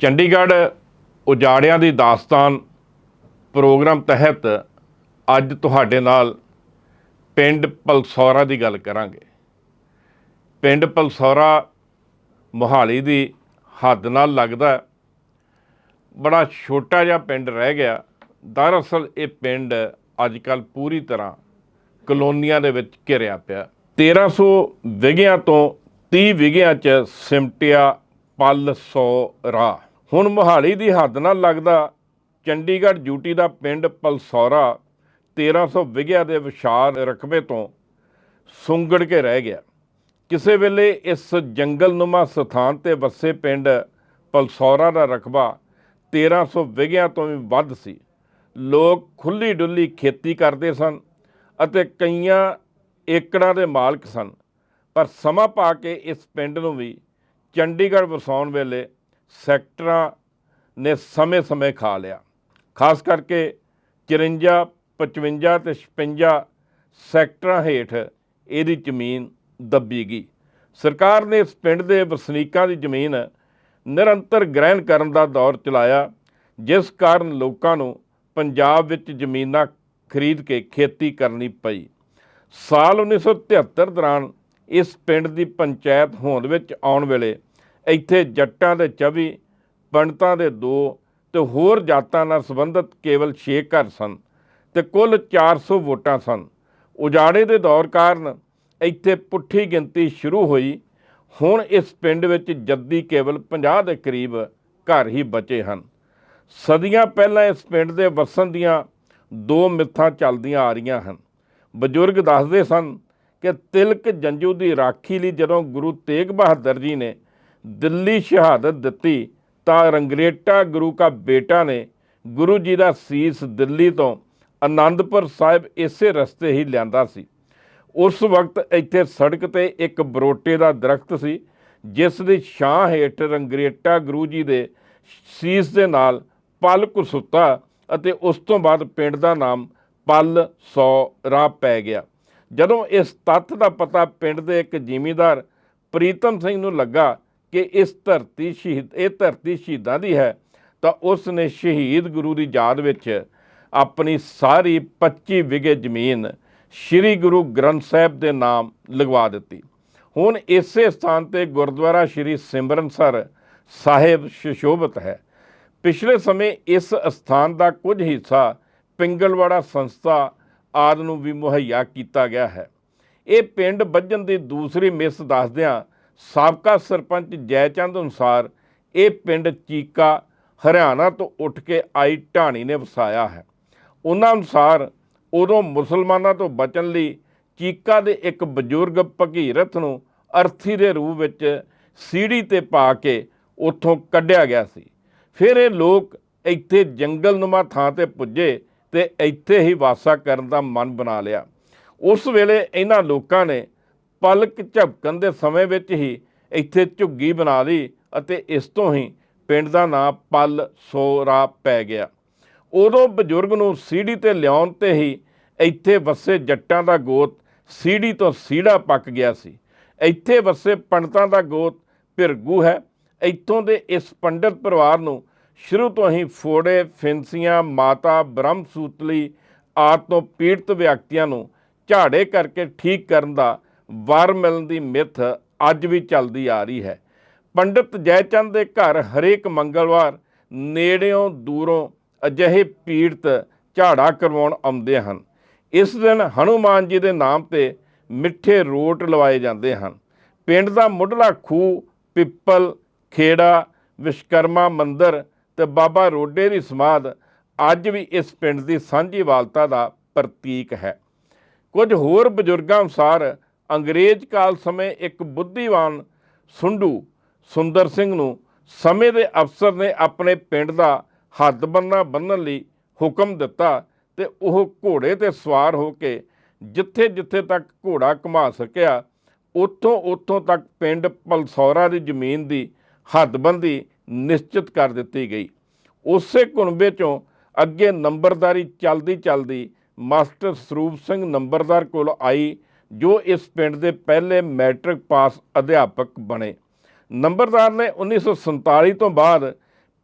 ਚੰਡੀਗੜ੍ਹ ਉਜਾੜਿਆਂ ਦੀ ਦਾਸਤਾਨ programme ਤਹਿਤ ਅੱਜ ਤੁਹਾਡੇ ਨਾਲ ਪਿੰਡ ਪਲਸੌਰਾ ਦੀ ਗੱਲ ਕਰਾਂਗੇ। ਪਿੰਡ ਪਲਸੌਰਾ ਮੋਹਾਲੀ ਦੀ ਹੱਦ ਨਾਲ ਲੱਗਦਾ ਬੜਾ ਛੋਟਾ ਜਿਹਾ ਪਿੰਡ ਰਹਿ ਗਿਆ। ਦਰਅਸਲ ਇਹ ਪਿੰਡ ਅੱਜ ਕੱਲ ਪੂਰੀ ਤਰ੍ਹਾਂ ਕਲੋਨੀਆਂ ਦੇ ਵਿੱਚ ਘਿਰਿਆ ਪਿਆ। 1300 ਵਿਗਿਆਂ ਤੋਂ 30 ਵਿਗਿਆਂ ਚ ਸਿਮਟਿਆ ਪਲ 100 ਰਾਹ। ਹੁਣ ਮੋਹਾਲੀ ਦੀ ਹੱਦ ਨਾਲ ਲੱਗਦਾ ਚੰਡੀਗੜ੍ਹ ਯੂਟੀ ਦਾ ਪਿੰਡ ਪਲਸੌਰਾ 1300 ਵਿਗਿਆਂ ਦੇ ਵਿਸ਼ਾਲ ਰਕਬੇ ਤੋਂ ਸੁੰਗੜ ਕੇ ਰਹਿ ਗਿਆ। ਕਿਸੇ ਵੇਲੇ ਇਸ ਜੰਗਲਨੁਮਾ ਸਥਾਨ ਤੇ ਵਸੇ ਪਿੰਡ ਪਲਸੌਰਾ ਦਾ ਰਕਬਾ 1300 ਵਿਗਿਆਂ ਤੋਂ ਵੀ ਵੱਧ ਸੀ। ਲੋਕ ਖੁੱਲੀ ਡੁੱਲੀ ਖੇਤੀ ਕਰਦੇ ਸਨ ਅਤੇ ਕਈਆਂ ਏਕੜਾਂ ਦੇ ਮਾਲਕ ਸਨ। ਪਰ ਸਮਾਂ ਪਾ ਕੇ ਇਸ ਪਿੰਡ ਨੂੰ ਵੀ ਚੰਡੀਗੜ੍ਹ ਵਸਾਉਣ ਵੇਲੇ ਸੈਕਟਰਾਂ ਨੇ ਸਮੇਂ-ਸਮੇਂ ਖਾ ਲਿਆ। ਖਾਸ ਕਰਕੇ 54 55 ਤੇ 56 ਸੈਕਟਰਾਂ ਹੇਠ ਇਹਦੀ ਜ਼ਮੀਨ ਦੱਬੀ ਗਈ। ਸਰਕਾਰ ਨੇ ਇਸ ਪਿੰਡ ਦੇ ਵਸਨੀਕਾਂ ਦੀ ਜ਼ਮੀਨ ਨਿਰੰਤਰ ਗ੍ਰਹਿਣ ਕਰਨ ਦਾ ਦੌਰ ਚਲਾਇਆ, ਜਿਸ ਕਾਰਨ ਲੋਕਾਂ ਨੂੰ ਪੰਜਾਬ ਵਿੱਚ ਜ਼ਮੀਨਾਂ ਖਰੀਦ ਕੇ ਖੇਤੀ ਕਰਨੀ ਪਈ। ਸਾਲ 1973 ਦੌਰਾਨ ਇਸ ਪਿੰਡ ਦੀ ਪੰਚਾਇਤ ਹੋਂਦ ਵਿੱਚ ਆਉਣ ਵੇਲੇ ਇੱਥੇ ਜੱਟਾਂ ਦੇ 24 ਪੰਡਤਾਂ ਦੇ 2 ਤੇ ਹੋਰ ਜਾਤਾਂ ਨਾਲ ਸੰਬੰਧਿਤ ਕੇਵਲ 6 ਘਰ ਸਨ ਤੇ ਕੁੱਲ 400 ਵੋਟਾਂ ਸਨ। ਉਜਾੜੇ ਦੇ ਦੌਰ ਕਾਰਨ ਇੱਥੇ ਪੁੱਠੀ ਗਿਣਤੀ ਸ਼ੁਰੂ ਹੋਈ। ਹੁਣ ਇਸ ਪਿੰਡ ਵਿੱਚ ਜੱਦੀ ਕੇਵਲ 50 ਦੇ ਕਰੀਬ ਘਰ ਹੀ ਬਚੇ ਹਨ। ਸਦੀਆਂ ਪਹਿਲਾਂ ਇਸ ਪਿੰਡ ਦੇ ਵਸਣ ਦੀਆਂ ਦੋ ਮਿੱਥਾਂ ਚੱਲਦੀਆਂ ਆ ਰਹੀਆਂ ਹਨ। ਬਜ਼ੁਰਗ ਦੱਸਦੇ ਸਨ ਕਿ ਤਿਲਕ ਜੰਜੂ ਦੀ ਰਾਖੀ ਲਈ ਜਦੋਂ ਗੁਰੂ ਤੇਗ ਬਹਾਦਰ ਜੀ ਨੇ ਦਿੱਲੀ ਸ਼ਹਾਦਤ ਦਿੱਤੀ ਤਾਂ ਰੰਗਰੇਟਾ ਗੁਰੂ ਦਾ ਬੇਟਾ ਨੇ ਗੁਰੂ ਜੀ ਦਾ ਸੀਸ ਦਿੱਲੀ ਤੋਂ ਆਨੰਦਪੁਰ ਸਾਹਿਬ ਇਸੇ ਰਸਤੇ ਹੀ ਲਿਆਂਦਾ ਸੀ। ਉਸ ਵਕਤ ਇੱਥੇ ਸੜਕ ਤੇ ਇੱਕ ਬਰੋਟੇ ਦਾ ਦਰਖਤ ਸੀ, ਜਿਸ ਦੀ ਛਾਂ ਹੇਠ ਰੰਗਰੇਟਾ ਗੁਰੂ ਜੀ ਦੇ ਸੀਸ ਦੇ ਨਾਲ ਪਲ ਕੁਸੁੱਤਾ ਅਤੇ ਉਸ ਤੋਂ ਬਾਅਦ ਪਿੰਡ ਦਾ ਨਾਮ ਪਲ 100 ਰਾਹ ਪੈ ਗਿਆ। ਜਦੋਂ ਇਸ ਤੱਥ ਦਾ ਪਤਾ ਪਿੰਡ ਦੇ ਇੱਕ ਜ਼ਿਮੀਂਦਾਰ ਪ੍ਰੀਤਮ ਸਿੰਘ ਨੂੰ ਲੱਗਾ ਕਿ ਇਸ ਧਰਤੀ ਸ਼ਹੀਦ, ਇਹ ਧਰਤੀ ਸ਼ਹੀਦਾਂ ਦੀ ਹੈ, ਤਾਂ ਉਸ ਨੇ ਸ਼ਹੀਦ ਗੁਰੂ ਦੀ ਯਾਦ ਵਿੱਚ ਆਪਣੀ ਸਾਰੀ 25 ਵਿਗੇ ਜ਼ਮੀਨ ਸ੍ਰੀ ਗੁਰੂ ਗ੍ਰੰਥ ਸਾਹਿਬ ਦੇ ਨਾਮ ਲਗਵਾ ਦਿੱਤੀ। ਹੁਣ ਇਸੇ ਸਥਾਨ ਤੇ ਗੁਰਦੁਆਰਾ ਸ੍ਰੀ ਸਿਮਰਨਸਰ ਸਾਹਿਬ ਸੁਸ਼ੋਭਿਤ ਹੈ। ਪਿਛਲੇ ਸਮੇਂ ਇਸ ਸਥਾਨ ਦਾ ਕੁਝ ਹਿੱਸਾ ਪਿੰਗਲਵਾੜਾ ਸੰਸਥਾ ਆਦਿ ਨੂੰ ਵੀ ਮੁਹੱਈਆ ਕੀਤਾ ਗਿਆ ਹੈ। ਇਹ ਪਿੰਡ ਵੱਜਣ ਦੀ ਦੂਸਰੀ ਮਿਸ ਦੱਸਦਿਆਂ ਸਾਬਕਾ ਸਰਪੰਚ ਜੈਚੰਦ ਅਨੁਸਾਰ ਇਹ ਪਿੰਡ ਚੀਕਾ, ਹਰਿਆਣਾ ਤੋਂ ਉੱਠ ਕੇ ਆਈ ਢਾਣੀ ਨੇ ਵਸਾਇਆ ਹੈ। ਉਹਨਾਂ ਅਨੁਸਾਰ ਉਦੋਂ ਮੁਸਲਮਾਨਾਂ ਤੋਂ ਬਚਣ ਲਈ ਚੀਕਾ ਦੇ ਇੱਕ ਬਜ਼ੁਰਗ ਭਗੀਰਥ ਨੂੰ ਅਰਥੀ ਦੇ ਰੂਪ ਵਿੱਚ ਸੀੜੀ ਤੇ ਪਾ ਕੇ ਉੱਥੋਂ ਕੱਢਿਆ ਗਿਆ ਸੀ। ਫਿਰ ਇਹ ਲੋਕ ਇੱਥੇ ਜੰਗਲਨੁਮਾ ਥਾਂ ਤੇ ਪੁੱਜੇ ਤੇ ਇੱਥੇ ਹੀ ਵਾਸਾ ਕਰਨ ਦਾ ਮਨ ਬਣਾ ਲਿਆ। ਉਸ ਵੇਲੇ ਇਹਨਾਂ ਲੋਕਾਂ ਨੇ ਪਲਕ ਝਪਕਣ ਦੇ ਸਮੇਂ ਵਿੱਚ ਹੀ ਇੱਥੇ ਝੁੱਗੀ ਬਣਾ ਲਈ ਅਤੇ ਇਸ ਤੋਂ ਹੀ ਪਿੰਡ ਦਾ ਨਾਂ ਪਲ ਸੋਰਾ ਪੈ ਗਿਆ। ਉਦੋਂ ਬਜ਼ੁਰਗ ਨੂੰ ਸੀੜੀ ਤੇ ਲਿਆਉਣ ਤੇ ਹੀ ਇੱਥੇ ਵਸੇ ਜੱਟਾਂ ਦਾ ਗੋਤ ਸੀੜੀ ਤੋਂ ਸੀੜਾ ਪੱਕ ਗਿਆ ਸੀ। ਇੱਥੇ ਵਸੇ ਪੰਡਤਾਂ ਦਾ ਗੋਤ ਭਿਰਗੂ ਹੈ। ਇੱਥੋਂ ਦੇ ਇਸ ਪੰਡਤ ਪਰਿਵਾਰ ਨੂੰ ਸ਼ੁਰੂ ਤੋਂ ਹੀ ਫੋੜੇ, ਫਿੰਸੀਆਂ, ਮਾਤਾ ਬ੍ਰਹਮ ਸੂਤਲੀ ਆਦਿ ਤੋਂ ਪੀੜਤ ਵਿਅਕਤੀਆਂ ਨੂੰ ਝਾੜੇ ਕਰਕੇ ਠੀਕ ਕਰਨ ਦਾ ਵਰ ਮਿਲਣ ਦੀ ਮਿੱਥ ਅੱਜ ਵੀ ਚੱਲਦੀ ਆ ਰਹੀ ਹੈ। ਪੰਡਿਤ ਜੈਚੰਦ ਦੇ ਘਰ ਹਰੇਕ ਮੰਗਲਵਾਰ ਨੇੜਿਓਂ ਦੂਰੋਂ ਅਜਿਹੇ ਪੀੜਤ ਝਾੜਾ ਕਰਵਾਉਣ ਆਉਂਦੇ ਹਨ। ਇਸ ਦਿਨ ਹਨੂਮਾਨ ਜੀ ਦੇ ਨਾਮ ਤੇ ਮਿੱਠੇ ਰੋਟ ਲਵਾਏ ਜਾਂਦੇ ਹਨ। ਪਿੰਡ ਦਾ ਮੁੱਢਲਾ ਖੂਹ, ਪਿੱਪਲ, ਖੇੜਾ, ਵਿਸ਼ਕਰਮਾ ਮੰਦਿਰ ਤੇ ਬਾਬਾ ਰੋਡੇ ਦੀ ਸਮਾਧ ਅੱਜ ਵੀ ਇਸ ਪਿੰਡ ਦੀ ਸਾਂਝੀ ਵਾਲਤਾ ਦਾ ਪ੍ਰਤੀਕ ਹੈ। ਕੁਝ ਹੋਰ ਬਜ਼ੁਰਗਾਂ ਅਨੁਸਾਰ ਅੰਗਰੇਜ਼ ਕਾਲ ਸਮੇਂ ਇੱਕ ਬੁੱਧੀਵਾਨ ਸੁੰਡੂ ਸੁੰਦਰ ਸਿੰਘ ਨੂੰ ਸਮੇਂ ਦੇ ਅਫਸਰ ਨੇ ਆਪਣੇ ਪਿੰਡ ਦਾ ਹੱਦ ਬੰਨਾ ਬੰਨਣ ਲਈ ਹੁਕਮ ਦਿੱਤਾ ਤੇ ਉਹ ਘੋੜੇ ਤੇ ਸਵਾਰ ਹੋ ਕੇ ਜਿੱਥੇ ਜਿੱਥੇ ਤੱਕ ਘੋੜਾ ਘੁਮਾ ਸਕਿਆ, ਉੱਥੋਂ ਉੱਥੋਂ ਤੱਕ ਪਿੰਡ ਪਲਸੌਰਾ ਦੀ ਜ਼ਮੀਨ ਦੀ ਹੱਦਬੰਦੀ ਨਿਸ਼ਚਿਤ ਕਰ ਦਿੱਤੀ ਗਈ। ਉਸੇ ਕੁਨਬੇ ਚੋਂ ਅੱਗੇ ਨੰਬਰਦਾਰੀ ਚੱਲਦੀ ਚੱਲਦੀ ਮਾਸਟਰ ਸਰੂਪ ਸਿੰਘ ਨੰਬਰਦਾਰ ਕੋਲ ਆਈ ਜੋ ਇਸ ਪਿੰਡ ਦੇ ਪਹਿਲੇ ਮੈਟ੍ਰਿਕ ਪਾਸ ਅਧਿਆਪਕ ਬਣੇ। ਨੰਬਰਦਾਰ ਨੇ 1947 ਤੋਂ ਬਾਅਦ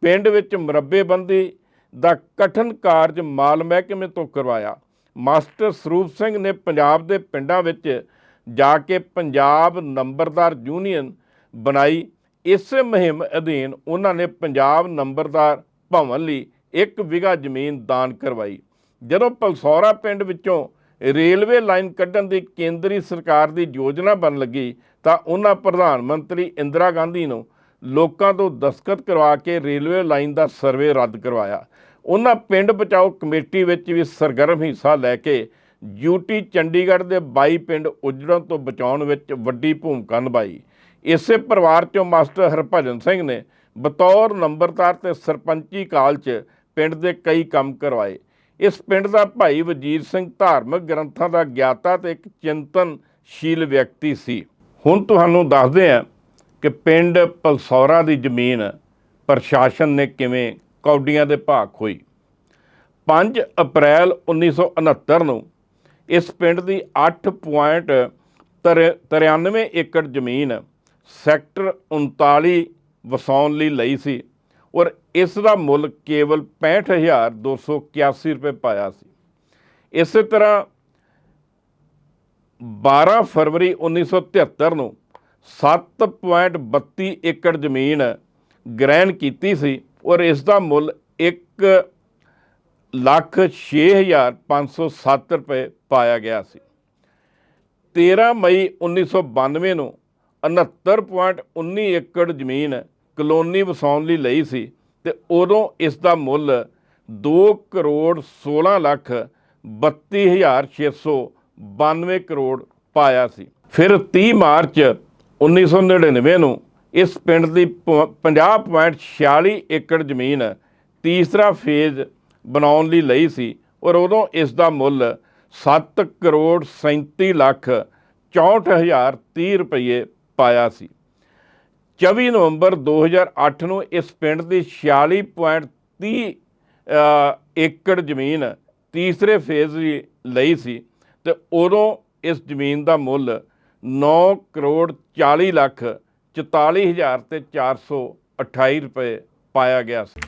ਪਿੰਡ ਵਿੱਚ ਮੁਰੱਬੇਬੰਦੀ ਦਾ ਕਠਨ ਕਾਰਜ ਮਾਲ ਮਹਿਕਮੇ ਤੋਂ ਕਰਵਾਇਆ। ਮਾਸਟਰ ਸਰੂਪ ਸਿੰਘ ਨੇ ਪੰਜਾਬ ਦੇ ਪਿੰਡਾਂ ਵਿੱਚ ਜਾ ਕੇ ਪੰਜਾਬ ਨੰਬਰਦਾਰ ਯੂਨੀਅਨ ਬਣਾਈ। ਇਸੇ ਮੁਹਿੰਮ ਅਧੀਨ ਉਹਨਾਂ ਨੇ ਪੰਜਾਬ ਨੰਬਰਦਾਰ ਭਵਨ ਲਈ ਇੱਕ ਵਿਗਾ ਜ਼ਮੀਨ ਦਾਨ ਕਰਵਾਈ। ਜਦੋਂ ਪਲਸੌਰਾ ਪਿੰਡ ਵਿੱਚੋਂ ਰੇਲਵੇ ਲਾਈਨ ਕੱਢਣ ਦੀ ਕੇਂਦਰੀ ਸਰਕਾਰ ਦੀ ਯੋਜਨਾ ਬਣ ਲੱਗੀ, ਤਾਂ ਉਹਨਾਂ ਪ੍ਰਧਾਨ ਮੰਤਰੀ ਇੰਦਰਾ ਗਾਂਧੀ ਨੂੰ ਲੋਕਾਂ ਤੋਂ ਦਸਖਤ ਕਰਵਾ ਕੇ ਰੇਲਵੇ ਲਾਈਨ ਦਾ ਸਰਵੇ ਰੱਦ ਕਰਵਾਇਆ। ਉਹਨਾਂ ਪਿੰਡ ਬਚਾਓ ਕਮੇਟੀ ਵਿੱਚ ਵੀ ਸਰਗਰਮ ਹਿੱਸਾ ਲੈ ਕੇ ਯੂਟੀ ਚੰਡੀਗੜ੍ਹ ਦੇ 22 ਪਿੰਡ ਉਜੜਨ ਤੋਂ ਬਚਾਉਣ ਵਿੱਚ ਵੱਡੀ ਭੂਮਿਕਾ ਨਿਭਾਈ। ਇਸੇ ਪਰਿਵਾਰ ਚੋਂ ਮਾਸਟਰ ਹਰਭਜਨ ਸਿੰਘ ਨੇ ਬਤੌਰ ਨੰਬਰਦਾਰ ਤੇ ਸਰਪੰਚੀ ਕਾਲ 'ਚ ਪਿੰਡ ਦੇ ਕਈ ਕੰਮ ਕਰਵਾਏ। ਇਸ ਪਿੰਡ ਦਾ ਭਾਈ ਵਜੀਰ ਸਿੰਘ ਧਾਰਮਿਕ ਗ੍ਰੰਥਾਂ ਦਾ ਗਿਆਤਾ ਤੇ ਇੱਕ ਚਿੰਤਨਸ਼ੀਲ ਵਿਅਕਤੀ ਸੀ। ਹੁਣ ਤੁਹਾਨੂੰ ਦੱਸਦੇ ਹਾਂ ਕਿ ਪਿੰਡ ਪਲਸੌਰਾ ਦੀ ਜ਼ਮੀਨ ਪ੍ਰਸ਼ਾਸਨ ਨੇ ਕਿਵੇਂ ਕੌਡੀਆਂ ਦੇ ਭਾਗ ਹੋਈ 5 ਅਪ੍ਰੈਲ 1969 ਨੂੰ ਇਸ ਪਿੰਡ ਦੀ 8.93 ਏਕੜ ਜ਼ਮੀਨ ਸੈਕਟਰ 39 ਵਸਾਉਣ ਲਈ ਲਈ ਸੀ। ਔਰ ਇਸ ਦਾ ਮੁੱਲ ਕੇਵਲ 65281 ਰੁਪਏ ਪਾਇਆ ਸੀ। ਇਸੇ ਤਰ੍ਹਾਂ 12 ਫਰਵਰੀ 1973 ਨੂੰ 7.32 ਏਕੜ ਜ਼ਮੀਨ ਗ੍ਰਹਿਣ ਕੀਤੀ ਸੀ ਔਰ ਇਸ ਦਾ ਮੁੱਲ 1 ਲੱਖ 6507 ਰੁਪਏ ਪਾਇਆ ਗਿਆ ਸੀ। 13 ਮਈ 1992 ਨੂੰ 69.19 ਏਕੜ ਜ਼ਮੀਨ ਕਲੋਨੀ ਵਸਾਉਣ ਲਈ ਲਈ ਸੀ ਤੇ ਉਦੋਂ ਇਸ ਦਾ ਮੁੱਲ 2 ਕਰੋੜ 16 ਲੱਖ 32692 ਕਰੋੜ ਪਾਇਆ ਸੀ। ਫਿਰ 30 ਮਾਰਚ 1999 ਨੂੰ ਇਸ ਪਿੰਡ ਦੀ ਪ- 50.46 ਏਕੜ ਜ਼ਮੀਨ ਤੀਸਰਾ ਫੇਜ਼ ਬਣਾਉਣ ਲਈ ਲਈ ਸੀ ਔਰ ਉਦੋਂ ਇਸ ਦਾ ਮੁੱਲ 7 ਕਰੋੜ 37 ਲੱਖ 64030 ਰੁਪਏ ਪਾਇਆ ਸੀ। 24 ਨਵੰਬਰ 2008 ਨੂੰ ਇਸ ਪਿੰਡ ਦੀ 46.30 ਅ, ਏਕੜ ਜ਼ਮੀਨ ਤੀਸਰੇ ਫੇਜ਼ ਲਈ ਲਈ ਸੀ ਤੇ ਉਦੋਂ ਇਸ ਜ਼ਮੀਨ ਦਾ ਮੁੱਲ 9 ਕਰੋੜ 40 ਲੱਖ 44 ਹਜ਼ਾਰ ਤੇ 428 ਰੁਪਏ ਪਾਇਆ ਗਿਆ ਸੀ।